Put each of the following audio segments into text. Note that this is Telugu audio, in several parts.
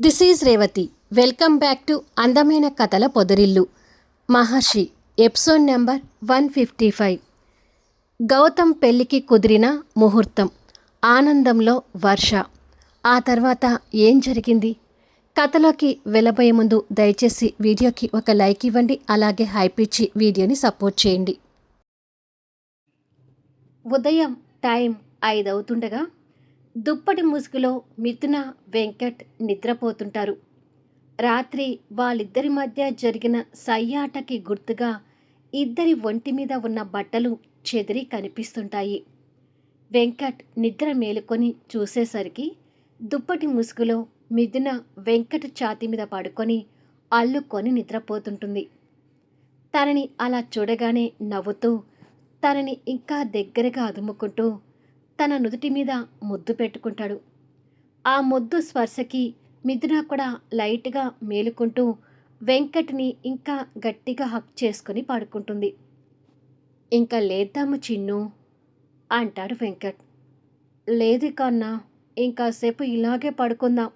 This is Revathi. Welcome back to అందమైన కథల పొదరిల్లు. Maharshi episode number one fifty five. Gautam పెళ్ళికి కుదిరిన ముహూర్తం. ఆనందంలో వర్ష. ఆ తర్వాత ఏం జరిగింది? కథలోకి వెళ్ళబోయే ముందు దయచేసి వీడియోకి ఒక లైక్ ఇవ్వండి అలాగే హైప్ ఇచ్చి వీడియోని సపోర్ట్ చేయండి. ఉదయం టైం ఐదవుతుండగా దుప్పటి ముసుగులో మిథున వెంకట్ నిద్రపోతుంటారు. రాత్రి వాళ్ళిద్దరి మధ్య జరిగిన సయ్యాటకి గుర్తుగా ఇద్దరి ఒంటి మీద ఉన్న బట్టలు చెదిరి కనిపిస్తుంటాయి. వెంకట్ నిద్ర మేలుకొని చూసేసరికి దుప్పటి ముసుగులో మిథున వెంకట్ ఛాతి మీద పడుకొని అల్లుకొని నిద్రపోతుంటుంది. తనని అలా చూడగానే నవ్వుతూ తనని ఇంకా దగ్గరగా అదుముకుంటూ తన నుదుటి మీద ముద్దు పెట్టుకుంటాడు. ఆ ముద్దు స్పర్శకి మిథున కూడా లైట్గా మేలుకుంటూ వెంకట్ని ఇంకా గట్టిగా హక్ చేసుకుని పడుకుంటుంది. ఇంకా లేద్దాము చిన్ను అంటాడు వెంకట్. లేదు కన్నా ఇంకాసేపు ఇలాగే పడుకుందాం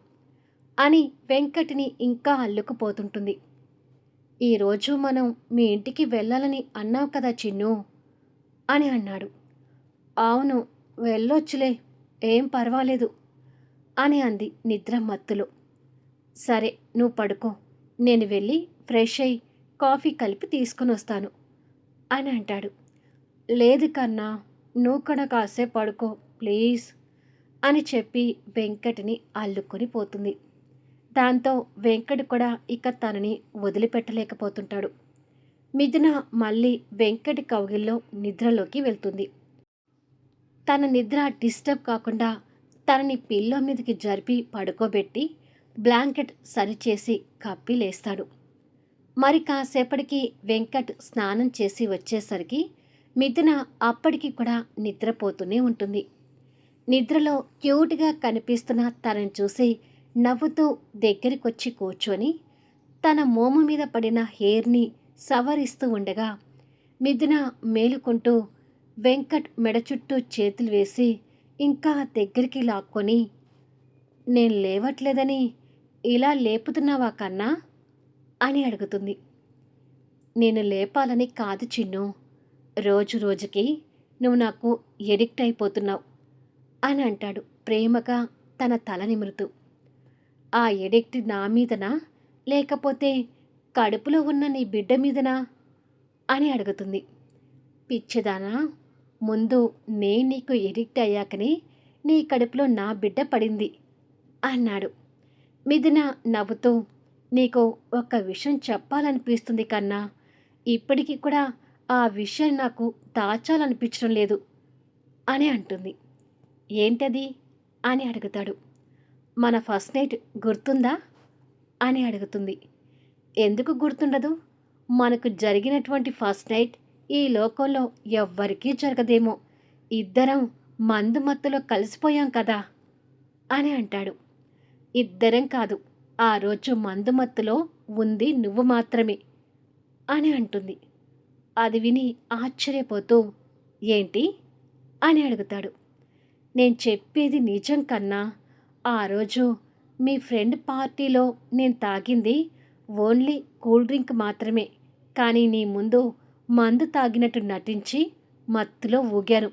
అని వెంకట్ని ఇంకా అల్లుకుపోతుంటుంది. ఈరోజు మనం మీ ఇంటికి వెళ్ళాలని అన్నావు కదా చిన్ను అని అన్నాడు. అవును వెళ్ళొచ్చులే ఏం పర్వాలేదు అని అంది నిద్ర మత్తులో. సరే నువ్వు పడుకో నేను వెళ్ళి ఫ్రెష్ అయ్యి కాఫీ కలిపి తీసుకుని వస్తాను అని అంటాడు. లేదు కన్నా నువ్వు కూడా కాసేపు పడుకో ప్లీజ్ అని చెప్పి వెంకట్ని అల్లుకొని పోతుంది. దాంతో వెంకట్ కూడా ఇక తనని వదిలిపెట్టలేకపోతుంటాడు. మిథున మళ్ళీ వెంకటి కౌగిల్లో నిద్రలోకి వెళ్తుంది. తన నిద్ర డిస్టర్బ్ కాకుండా తనని పిల్లో మీదకి జరిపి పడుకోబెట్టి బ్లాంకెట్ సరిచేసి కప్పి లేస్తాడు. మరి కాసేపటికి వెంకట్ స్నానం చేసి వచ్చేసరికి మిథున అప్పటికి కూడా నిద్రపోతూనే ఉంటుంది. నిద్రలో క్యూట్గా కనిపిస్తున్న తనని చూసి నవ్వుతూ దగ్గరికొచ్చి కూర్చొని తన మోము మీద పడిన హెయిర్ని సవరిస్తూ ఉండగా మిథున మేలుకుంటూ వెంకట్ మెడ చుట్టూ చేతులు వేసి ఇంకా దగ్గరికి లాక్కొని నేను లేవట్లేదని ఇలా లేపుతున్నావా కన్నా? అని అడుగుతుంది. నేను లేపాలని కాదు చిన్ను. రోజు రోజుకి నువ్వు నాకు ఎడిక్ట్ అయిపోతున్నావు అని అంటాడు ప్రేమగా తన తల నిమురుతూ. ఆ ఎడిక్ట్ నా మీదనా? లేకపోతే కడుపులో ఉన్న నీ బిడ్డ మీదనా? అని అడుగుతుంది. పిచ్చిదానా? ముందు నేను నీకు ఎడిక్ట్ అయ్యాకనే నీ కడుపులో నా బిడ్డ పడింది అన్నాడు. మిథున నవ్వుతూ నీకు ఒక విషయం చెప్పాలనిపిస్తుంది కన్నా ఇప్పటికీ కూడా ఆ విషయం నాకు దాచాలనిపించడం లేదు అని అంటుంది. ఏంటది? అని అడుగుతాడు. మన ఫస్ట్ నైట్ గుర్తుందా? అని అడుగుతుంది. ఎందుకు గుర్తుండదు? మనకు జరిగినటువంటి ఫస్ట్ నైట్ ఈ లోకంలో ఎవ్వరికీ జరగదేమో. ఇద్దరం మందు మత్తులో కలిసిపోయాం కదా అని అంటాడు. ఇద్దరం కాదు ఆ రోజు మందు మత్తులో ఉంది నువ్వు మాత్రమే అని అంటుంది. అది విని ఆశ్చర్యపోతూ ఏంటి? అని అడుగుతాడు. నేను చెప్పేది నిజం కన్నా ఆ రోజు మీ ఫ్రెండ్ పార్టీలో నేను తాగింది ఓన్లీ కూల్ డ్రింక్ మాత్రమే. కానీ నీ ముందు మందు తాగినట్టు నటించి మత్తులో ఊగాను.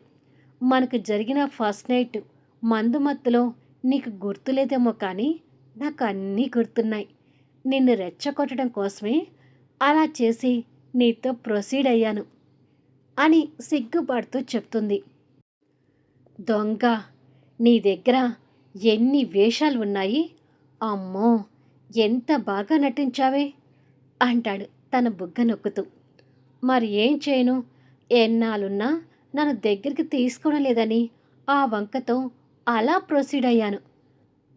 మనకు జరిగిన ఫస్ట్ నైట్ మందు మత్తులో నీకు గుర్తులేదేమో కానీ నాకు అన్నీ గుర్తున్నాయి. నిన్ను రెచ్చగొట్టడం కోసమే అలా చేసి నీతో ప్రొసీడ్ అయ్యాను అని సిగ్గుపడుతూ చెప్తుంది. దొంగ నీ దగ్గర ఎన్ని వేషాలు ఉన్నాయి? అమ్మో ఎంత బాగా నటించావే? అంటాడు తన బుగ్గ నొక్కుతూ. మరి ఏం చేయను? ఎన్నాళ్ళున్నా నన్ను దగ్గరికి తీసుకోవడం లేదని ఆ వంకతో అలా ప్రొసీడ్ అయ్యాను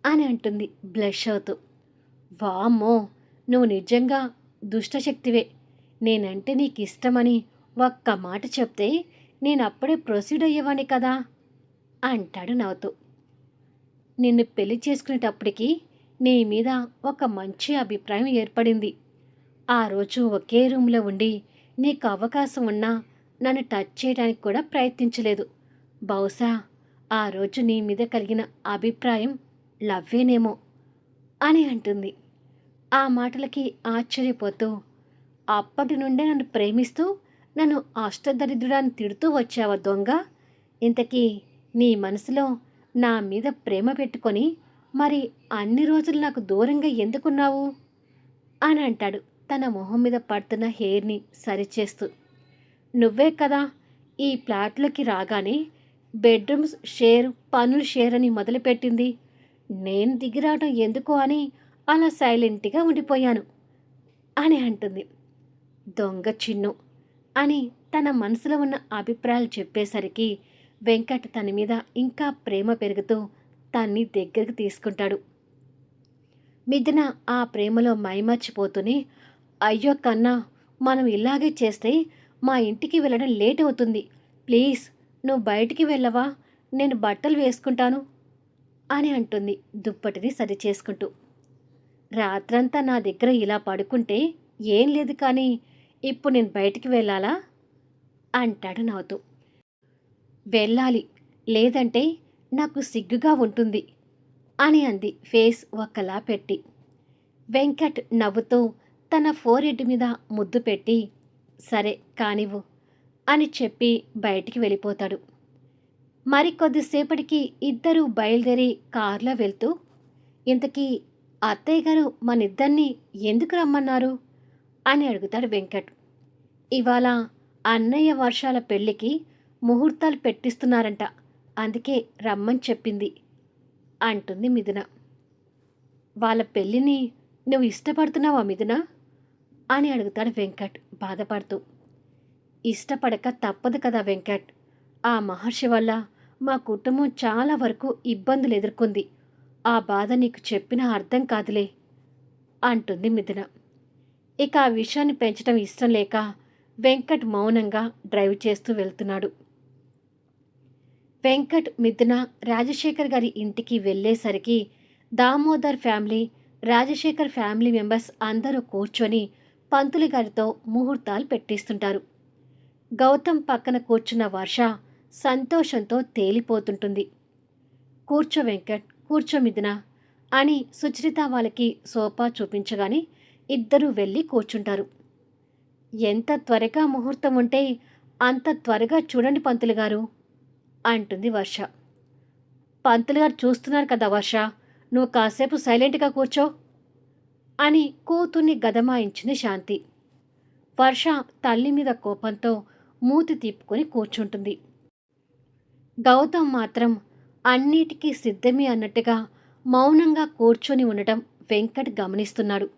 అని అంటుంది బ్లష్ అవుతూ వామ్మో నువ్వు నిజంగా దుష్టశక్తివే. నేనంటే నీకు ఇష్టమని ఒక్క మాట చెప్తే నేను అప్పుడే ప్రొసీడ్ అయ్యేవాణ్ణి కదా? అంటాడు నవ్వుతూ. నిన్ను పెళ్ళి చేసుకునేటప్పటికి నీ మీద ఒక మంచి అభిప్రాయం ఏర్పడింది. ఆ రోజు ఒకే రూమ్లో ఉండి నీకు అవకాశం ఉన్నా నన్ను టచ్ చేయడానికి కూడా ప్రయత్నించలేదు. బహుశా ఆ రోజు నీ మీద కలిగిన అభిప్రాయం లవ్వేనేమో అని అంటుంది. ఆ మాటలకి ఆశ్చర్యపోతూ అప్పటి నుండే నన్ను ప్రేమిస్తూ నన్ను అష్టదరిద్రుడాన్ని తిడుతూ వచ్చావా దొంగ? ఇంతకీ నీ మనసులో నా మీద ప్రేమ పెట్టుకొని మరి అన్ని రోజులు నాకు దూరంగా ఎందుకున్నావు? అని అంటాడు. తన మొహం మీద పడుతున్న హెయిర్ని సరిచేస్తూ నువ్వే కదా ఈ ప్లాట్లోకి రాగానే బెడ్రూమ్స్ షేర్ పనులు షేర్ అని మొదలుపెట్టింది. నేను దిగిరావడం ఎందుకు అని అలా సైలెంట్గా ఉండిపోయాను అని అంటుంది. దొంగ చిన్ను అని తన మనసులో ఉన్న అభిప్రాయాలు చెప్పేసరికి వెంకట్ తన మీద ఇంకా ప్రేమ పెరుగుతూ తన్ని దగ్గరికి తీసుకుంటాడు. మిథున ఆ ప్రేమలో మైమర్చిపోతూనే అయ్యో కన్నా మనం ఇలాగే చేస్తే మా ఇంటికి వెళ్ళడం లేట్ అవుతుంది. ప్లీజ్ నువ్వు బయటికి వెళ్ళవా? నేను బట్టలు వేసుకుంటాను అని అంటుంది దుప్పటిని సరి చేసుకుంటూ రాత్రంతా నా దగ్గర ఇలా పడుకుంటే ఏం లేదు కానీ ఇప్పుడు నేను బయటికి వెళ్ళాలా? అంటాడు నవ్వుతూ. వెళ్ళాలి లేదంటే నాకు సిగ్గుగా ఉంటుంది అని అంది ఫేస్ ఒక్కలా పెట్టి. వెంకట్ నవ్వుతూ తన ఫోరెడ్ మీద ముద్దు పెట్టి సరే కానివ్వు అని చెప్పి బయటికి వెళ్ళిపోతాడు. మరికొద్దిసేపటికి ఇద్దరూ బయలుదేరి కారులో వెళ్తూ ఇంతకీ అత్తయ్య గారు మనిద్దరిని ఎందుకు రమ్మన్నారు? అని అడుగుతాడు వెంకట్. ఇవాళ అన్నయ్య వర్షాల పెళ్ళికి ముహూర్తాలు పెట్టిస్తున్నారంట అందుకే రమ్మని చెప్పింది అంటుంది మిథున. వాళ్ళ పెళ్ళిని నువ్వు ఇష్టపడుతున్నావా మిథున? అని అడుగుతాడు వెంకట్ బాధపడుతూ. ఇష్టపడక తప్పదు కదా వెంకట్. ఆ మహర్షి వల్ల మా కుటుంబం చాలా వరకు ఇబ్బందులు ఎదుర్కొంది. ఆ బాధ నీకు చెప్పినా అర్థం కాదులే అంటుంది మిథున. ఇక ఆ విషయాన్ని పెంచడం ఇష్టం లేక వెంకట్ మౌనంగా డ్రైవ్ చేస్తూ వెళ్తున్నాడు. వెంకట్ మిథున రాజశేఖర్ గారి ఇంటికి వెళ్ళేసరికి Damodar family Rajasekhar family members అందరూ కూర్చొని పంతులి గారితో ముహూర్తాలు పెట్టిస్తుంటారు. గౌతమ్ పక్కన కూర్చున్న వర్ష సంతోషంతో తేలిపోతుంటుంది. కూర్చో వెంకట్ కూర్చో మిథున అని సుచరిత వాళ్ళకి సోఫా చూపించగానే ఇద్దరూ వెళ్ళి కూర్చుంటారు. ఎంత త్వరగా ముహూర్తం ఉంటే అంత త్వరగా చూడండి పంతులు గారు అంటుంది వర్ష. పంతులు గారు చూస్తున్నారు కదా వర్ష నువ్వు కాసేపు సైలెంట్గా కూర్చో. అని కూతుర్ని గదమాయించింది శాంతి. వర్ష తల్లి మీద కోపంతో మూతి తిప్పుకొని కూర్చుంటుంది. గౌతమ్ మాత్రం అన్నిటికీ సిద్ధమే అన్నట్టుగా మౌనంగా కూర్చొని ఉండటం వెంకట్ గమనిస్తున్నాడు.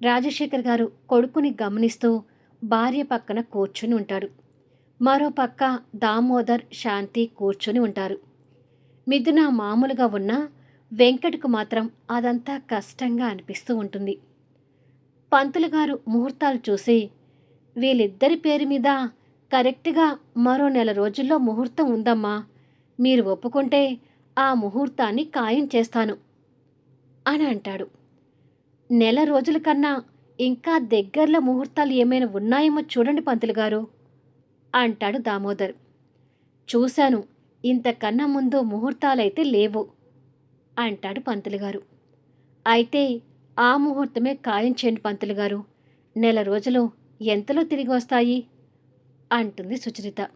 రాజశేఖర్ గారు కొడుకుని గమనిస్తూ భార్య పక్కన కూర్చుని ఉంటాడు మరో పక్క దామోదర్ శాంతి కూర్చొని ఉంటారు. మిథున మామూలుగా ఉన్న వెంకట్కు మాత్రం అదంతా కష్టంగా అనిపిస్తూ ఉంటుంది. పంతులు గారు ముహూర్తాలు చూసి వీళ్ళిద్దరి పేరు మీద కరెక్ట్గా మరో నెల రోజుల్లో ముహూర్తం ఉందమ్మా. మీరు ఒప్పుకుంటే ఆ ముహూర్తాన్ని ఖాయం చేస్తాను అని అంటాడు. నెల రోజుల కన్నా ఇంకా దగ్గరలో ముహూర్తాలు ఏమైనా ఉన్నాయేమో చూడండి పంతులు గారు అంటాడు దామోదర్. చూశాను. ఇంతకన్నా ముందు ముహూర్తాలైతే లేవు. అంటాడు పంతులు గారు. అయితే ఆ ముహూర్తమే ఖాయం చేయండి పంతులు గారు. నెల రోజులు ఎంతలో తిరిగి వస్తాయి? అంటుంది సుచరిత.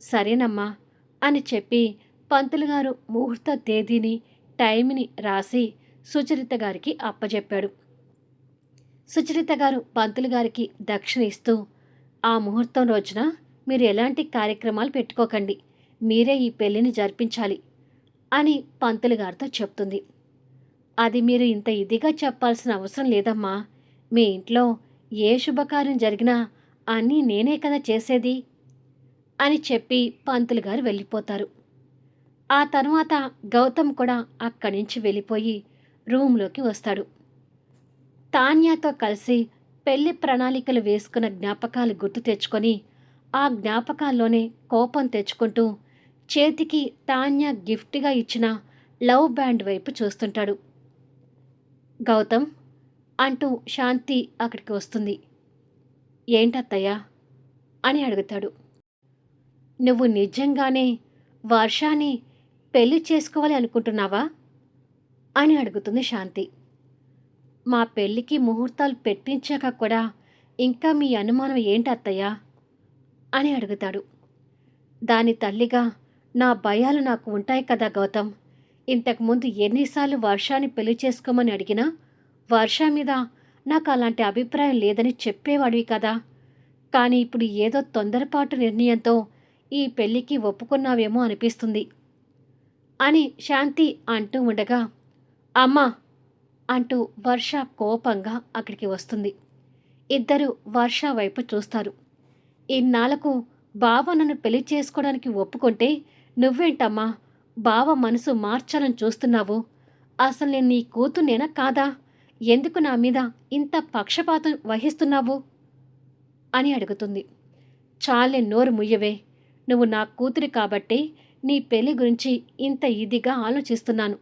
సరేనమ్మా అని చెప్పి పంతులు గారు ముహూర్త తేదీని టైంని రాసి సుచరిత గారికి అప్పజెప్పాడు. సుచరిత గారు పంతులు గారికి దక్షిణ ఇస్తూ ఆ ముహూర్తం రోజున మీరు ఎలాంటి కార్యక్రమాలు పెట్టుకోకండి. మీరే ఈ పెళ్ళిని జరిపించాలి. అని పంతులు గారితో చెప్తుంది. అది మీరు ఇంత ఇదిగా చెప్పాల్సిన అవసరం లేదమ్మా. మీ ఇంట్లో ఏ శుభకార్యం జరిగినా అన్నీ నేనే కదా చేసేది అని చెప్పి పంతులు గారు వెళ్ళిపోతారు. ఆ తర్వాత గౌతమ్ కూడా అక్కడి నుంచి వెళ్ళిపోయి రూమ్లోకి వస్తాడు. తాన్యాతో కలిసి పెళ్ళి ప్రణాళికలు వేసుకున్న జ్ఞాపకాలు గుర్తు తెచ్చుకొని ఆ జ్ఞాపకాల్లోనే కోపం తెచ్చుకుంటూ చేతికి తాన్య గిఫ్ట్గా ఇచ్చిన లవ్ బ్యాండ్ వైపు చూస్తుంటాడు. గౌతమ్ అంటూ శాంతి అక్కడికి వస్తుంది. ఏంటత్తయ్యా? అని అడుగుతాడు. నువ్వు నిజంగానే వర్షాన్ని పెళ్ళి చేసుకోవాలి అనుకుంటున్నావా? అని అడుగుతుంది శాంతి. మా పెళ్ళికి ముహూర్తాలు పెట్టించాక కూడా ఇంకా మీ అనుమానం ఏంటి అత్తయ్య అని అడుగుతాడు. దాని తల్లిగా నా భయాలు నాకు ఉంటాయి కదా గౌతమ్. ఇంతకుముందు ఎన్నిసార్లు వర్షాన్ని పెళ్ళి చేసుకోమని అడిగినా వర్ష మీద నాకు అలాంటి అభిప్రాయం లేదని చెప్పేవాడివి కదా. కానీ ఇప్పుడు ఏదో తొందరపాటు నిర్ణయంతో ఈ పెళ్ళికి ఒప్పుకున్నావేమో అనిపిస్తుంది. అని శాంతి అంటూ ఉండగా అమ్మా అంటూ వర్ష కోపంగా అక్కడికి వస్తుంది. ఇద్దరు వర్ష వైపు చూస్తారు. ఇన్నాళ్ళకు బావ నన్ను పెళ్ళి చేసుకోవడానికి ఒప్పుకుంటే నువ్వేంటమ్మా? బావ మనసు మార్చాలని చూస్తున్నావు. అసలు నేను నీ కూతుర్నేనా కాదా? ఎందుకు నా మీద ఇంత పక్షపాతం వహిస్తున్నావు? అని అడుగుతుంది. చాలే నోరు ముయ్యవే. నువ్వు నా కూతురి కాబట్టి నీ పెళ్ళి గురించి ఇంత ఇదిగా ఆలోచిస్తున్నాను.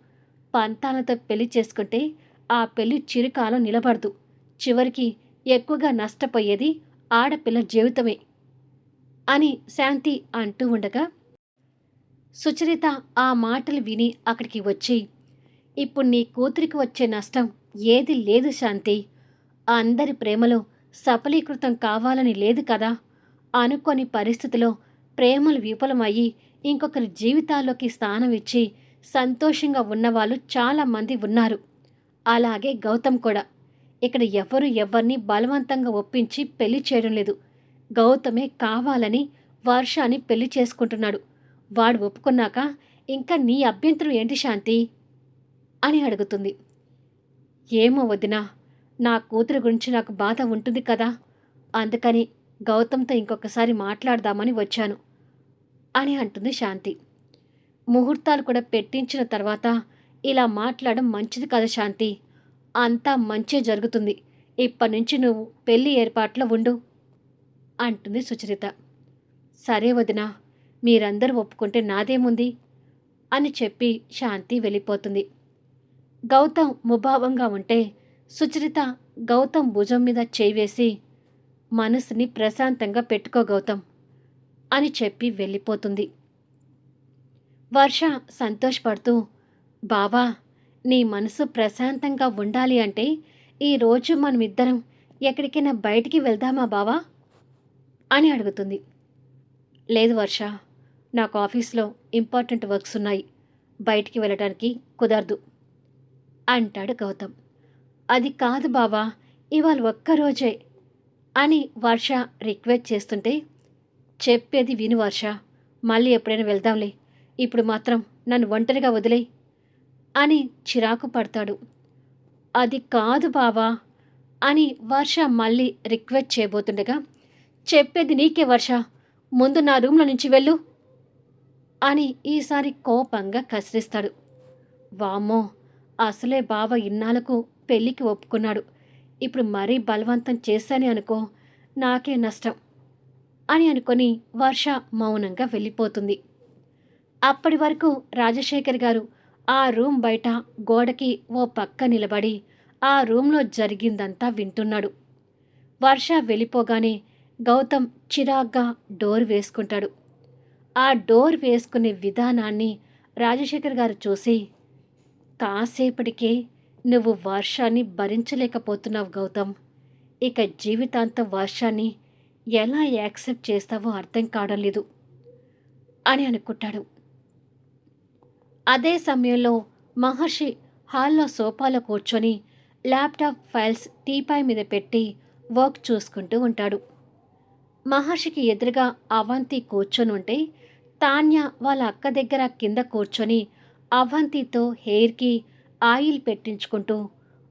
పంతాలతో పెళ్ళి చేసుకుంటే ఆ పెళ్ళి చిరుకాలం నిలబడదు. చివరికి ఎక్కువగా నష్టపోయేది ఆడపిల్ల జీవితమే అని శాంతి అంటూ ఉండగా సుచరిత ఆ మాటలు విని అక్కడికి వచ్చి ఇప్పుడు నీ కూతురికి వచ్చే నష్టం ఏది లేదు శాంతి. అందరి ప్రేమలో సఫలీకృతం కావాలని లేదు కదా. అనుకోని పరిస్థితిలో ప్రేమలు విఫలమయ్యి ఇంకొకరి జీవితాల్లోకి స్థానం ఇచ్చి సంతోషంగా ఉన్నవాళ్ళు చాలామంది ఉన్నారు. అలాగే గౌతమ్ కూడా. ఇక్కడ ఎవరు ఎవరిని బలవంతంగా ఒప్పించి పెళ్ళి చేయడం లేదు. గౌతమే కావాలని వర్షాన్ని పెళ్ళి చేసుకుంటున్నాడు. వాడు ఒప్పుకున్నాక ఇంకా నీ అభ్యంతరం ఏంటి శాంతి? అని అడుగుతుంది. ఏమో వదినా నా కూతురు గురించి నాకు బాధ ఉంటుంది కదా అందుకని గౌతమ్తో ఇంకొకసారి మాట్లాడదామని వచ్చాను అని అంటుంది శాంతి. ముహూర్తాలు కూడా పెట్టించిన తర్వాత ఇలా మాట్లాడడం మంచిది కదా శాంతి అంతా మంచి జరుగుతుంది. ఇప్పటి నుంచి నువ్వు పెళ్ళి ఏర్పాట్లో ఉండు అంటుంది సుచరిత. సరే వదినా మీరందరూ ఒప్పుకుంటే నాదేముంది? అని చెప్పి శాంతి వెళ్ళిపోతుంది. గౌతమ్ ముభావంగా ఉంటే సుచరిత గౌతమ్ భుజం మీద చేయివేసి మనసుని ప్రశాంతంగా పెట్టుకో గౌతమ్ అని చెప్పి వెళ్ళిపోతుంది. వర్ష సంతోషపడుతూ బావా నీ మనసు ప్రశాంతంగా ఉండాలి అంటే ఈరోజు మనమిద్దరం ఎక్కడికైనా బయటికి వెళ్దామా బావా? అని అడుగుతుంది. లేదు వర్ష నాకు ఆఫీస్లో ఇంపార్టెంట్ వర్క్స్ ఉన్నాయి. బయటికి వెళ్ళడానికి కుదరదు. అంటాడు గౌతమ్. అది కాదు బావా ఇవాళ ఒక్కరోజే అని వర్ష రిక్వెస్ట్ చేస్తుంటే చెప్పేది విను వర్ష మళ్ళీ ఎప్పుడైనా వెళ్దాంలే ఇప్పుడు మాత్రం నన్ను ఒంటరిగా వదిలే అని చిరాకు పడతాడు. అది కాదు బావా అని వర్ష మళ్ళీ రిక్వెస్ట్ చేయబోతుండగా చెప్పేది నీకే వర్ష ముందు నా రూమ్లో నుంచి వెళ్ళు అని ఈసారి కోపంగా కసిరిస్తాడు. వామ్మో అసలే బావ ఇన్నాళ్ళకు పెళ్ళికి ఒప్పుకున్నాడు. ఇప్పుడు మరీ బలవంతం చేశాని అనుకో నాకే నష్టం అని అనుకొని వర్ష మౌనంగా వెళ్ళిపోతుంది. అప్పటి వరకు రాజశేఖర్ గారు ఆ రూమ్ బయట గోడకి ఓ పక్క నిలబడి ఆ రూమ్లో జరిగిందంతా వింటున్నాడు. వర్ష వెళ్ళిపోగానే గౌతమ్ చిరాగ్గా డోర్ వేసుకుంటాడు. ఆ డోర్ వేసుకునే విధానాన్ని రాజశేఖర్ గారు చూసి కాసేపటికే నువ్వు వర్షాన్ని భరించలేకపోతున్నావు గౌతమ్. ఇక జీవితాంతం వర్షాన్ని ఎలా యాక్సెప్ట్ చేస్తావో అర్థం కావడం లేదు అని అనుకుంటాడు. అదే సమయంలో మహర్షి హాల్లో సోఫాలో కూర్చొని ల్యాప్టాప్ ఫైల్స్ టీపాయ్ మీద పెట్టి వర్క్ చూసుకుంటూ ఉంటాడు. మహర్షికి ఎదురుగా అవంతి కూర్చొని ఉంటే తాన్య వాళ్ళ అక్క దగ్గర కింద కూర్చొని అవంతితో హెయిర్కి ఆయిల్ పెట్టించుకుంటూ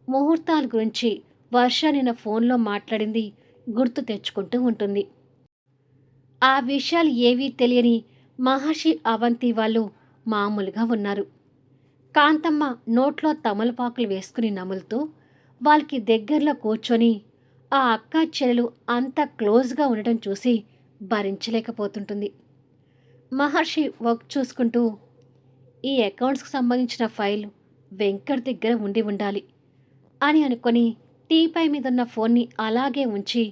ముహూర్తాల గురించి వర్ష నిన్న ఫోన్లో మాట్లాడింది గుర్తు తెచ్చుకుంటూ ఉంటుంది. ఆ విషయాలు ఏవీ తెలియని మహర్షి అవంతి వాళ్ళు మామూలుగా ఉన్నారు. కాంతమ్మ నోట్లో తమలపాకులు వేసుకుని నములుతూ వాళ్ళకి దగ్గరలో కూర్చొని ఆ అక్క చెల్లెలు అంత క్లోజ్గా ఉండటం చూసి భరించలేకపోతుంటుంది. మహర్షి వర్క్ చూసుకుంటూ ఈ అకౌంట్స్కి సంబంధించిన ఫైల్ వెంకట్ దగ్గర ఉండి ఉండాలి అని అనుకొని టీపై మీద ఉన్న ఫోన్ని అలాగే ఉంచి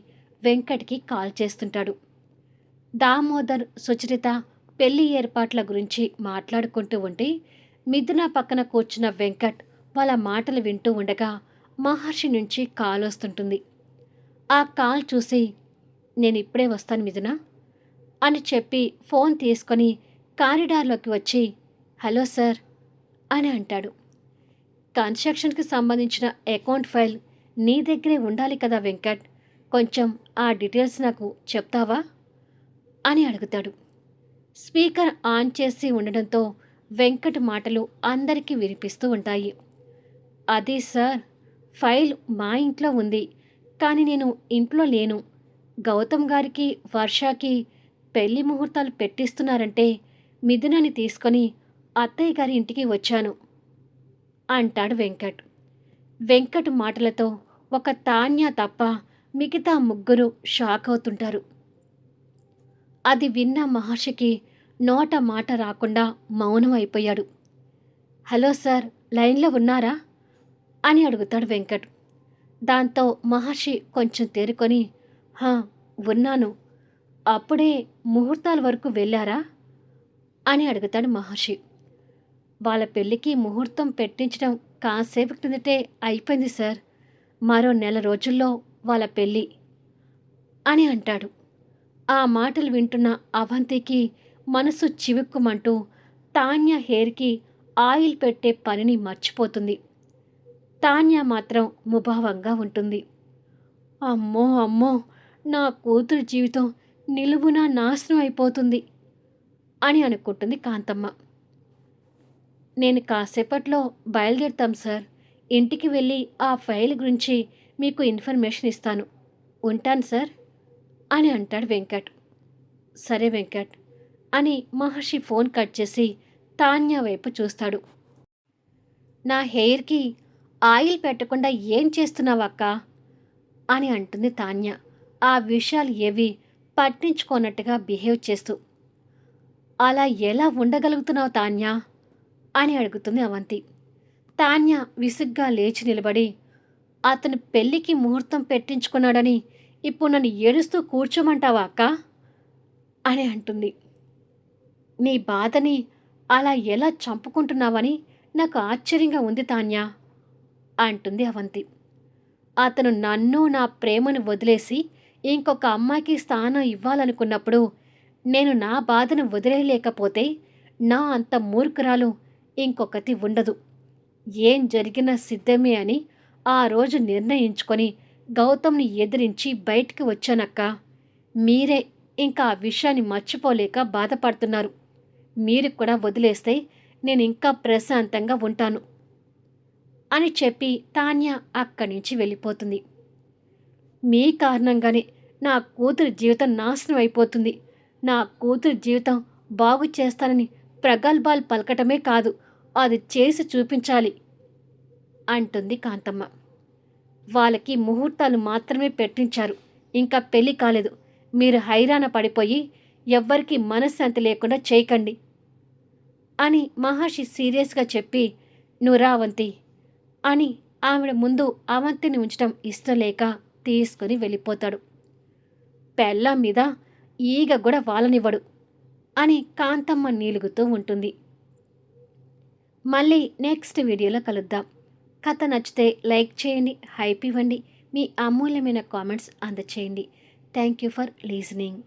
వెంకట్కి కాల్ చేస్తుంటాడు. దామోదర్ సుచరిత పెళ్ళి ఏర్పాట్ల గురించి మాట్లాడుకుంటూ ఉంటే మిథున పక్కన కూర్చున్న వెంకట్ వాళ్ళ మాటలు వింటూ ఉండగా మహర్షి నుంచి కాల్ వస్తుంటుంది. ఆ కాల్ చూసి నేను ఇప్పుడే వస్తాను మిథున. అని చెప్పి ఫోన్ తీసుకొని కారిడార్లోకి వచ్చి హలో సార్ అని అంటాడు. కన్స్ట్రక్షన్కి సంబంధించిన అకౌంట్ ఫైల్ నీ దగ్గరే ఉండాలి కదా వెంకట్. కొంచెం ఆ డీటెయిల్స్ నాకు చెప్తావా? అని అడుగుతాడు. స్పీకర్ ఆన్ చేసి ఉండడంతో వెంకట్ మాటలు అందరికీ వినిపిస్తూ ఉంటాయి. అది సార్ ఫైల్ మా ఇంట్లో ఉంది కానీ నేను ఇంట్లో లేను. గౌతమ్ గారికి వర్షాకి పెళ్ళి ముహూర్తాలు పెట్టిస్తున్నారంటే మిథునని తీసుకొని అత్తయ్య గారి ఇంటికి వచ్చాను అంటాడు వెంకట్. వెంకట్ మాటలతో ఒక తాన్య తప్ప మిగతా ముగ్గురు షాక్ అవుతుంటారు. అది విన్న మహర్షికి నోట మాట రాకుండా మౌనం అయిపోయాడు. హలో సార్ లైన్లో ఉన్నారా? అని అడుగుతాడు వెంకట్. దాంతో మహర్షి కొంచెం తేరుకొని హా ఉన్నాను. అప్పుడే ముహూర్తాల వరకు వెళ్ళారా? అని అడుగుతాడు మహర్షి. వాళ్ళ పెళ్ళికి ముహూర్తం పెట్టించడం కాసేపు క్రిందటే అయిపోయింది సార్. మరో నెల రోజుల్లో వాళ్ళ పెళ్ళి అని అంటాడు. ఆ మాటలు వింటున్న అవంతికి మనసు చివుక్కుమంటూ తాన్య హెయిర్కి ఆయిల్ పెట్టే పనిని మర్చిపోతుంది. తాన్య మాత్రం ముభావంగా ఉంటుంది. అమ్మో అమ్మో నా కూతురు జీవితం నిలువున నాశనం అయిపోతుంది అని అనుకుంటుంది కాంతమ్మ. నేను కాసేపట్లో బయలుదేరుతాం సార్. ఇంటికి వెళ్ళి ఆ ఫైల్ గురించి మీకు ఇన్ఫర్మేషన్ ఇస్తాను. ఉంటాను సార్ అని అంటాడు వెంకట్. సరే వెంకట్ అని మహర్షి ఫోన్ కట్ చేసి తాన్య వైపు చూస్తాడు. నా హెయిర్కి ఆయిల్ పెట్టకుండా ఏం చేస్తున్నావక్క? అని అంటుంది తాన్య. ఆ విషయాలు ఏవి పట్టించుకోనట్టుగా బిహేవ్ చేస్తూ అలా ఎలా ఉండగలుగుతున్నావు తాన్యా? అని అడుగుతుంది అవంతి. తాన్య విసుగ్గా లేచి నిలబడి అతను పెళ్ళికి ముహూర్తం పెట్టించుకున్నాడని ఇప్పుడు నన్ను ఏడుస్తూ కూర్చోమంటావా అక్క? అని అంటుంది. నీ బాధని అలా ఎలా చంపుకుంటున్నావని నాకు ఆశ్చర్యంగా ఉంది తాన్య అంటుంది అవంతి. అతను నన్ను నా ప్రేమను వదిలేసి ఇంకొక అమ్మాయికి స్థానం ఇవ్వాలనుకున్నప్పుడు నేను నా బాధను వదిలేయలేకపోతే నా అంత మూర్ఖురాలు ఇంకొకటి ఉండదు. ఏం జరిగినా సిద్ధమే అని ఆ రోజు నిర్ణయించుకొని గౌతమ్ని ఎదిరించి బయటికి వచ్చానక్క. మీరే ఇంకా ఆ విషయాన్ని మర్చిపోలేక బాధపడుతున్నారు. మీరు కూడా వదిలేస్తే నేను ఇంకా ప్రశాంతంగా ఉంటాను అని చెప్పి తాన్య అక్కడి నుంచి వెళ్ళిపోతుంది. మీ కారణంగానే నా కూతురు జీవితం నాశనం అయిపోతుంది. నా కూతురు జీవితం బాగు చేస్తానని ప్రగల్భాలు పలకటమే కాదు అది చేసి చూపించాలి అంటుంది కాంతమ్మ. వాళ్ళకి ముహూర్తాలు మాత్రమే పెట్టించారు. ఇంకా పెళ్ళి కాలేదు. మీరు హైరాణ పడిపోయి ఎవ్వరికి మనశ్శాంతి లేకుండా చేయకండి అని మహర్షి సీరియస్గా చెప్పి నువ్వు రావంతి అని ఆవిడ ముందు అవంతిని ఉంచడం ఇష్టం లేక తీసుకుని వెళ్ళిపోతాడు. పెళ్ళ మీద ఈగ కూడా వాలనివ్వడు అని కాంతమ్మ నీలుగుతూ ఉంటుంది. మళ్ళీ నెక్స్ట్ వీడియోలో కలుద్దాం. కథ నచ్చితే లైక్ చేయండి హైప్ ఇవ్వండి. మీ అమూల్యమైన comments అందచేయండి. Thank you for listening.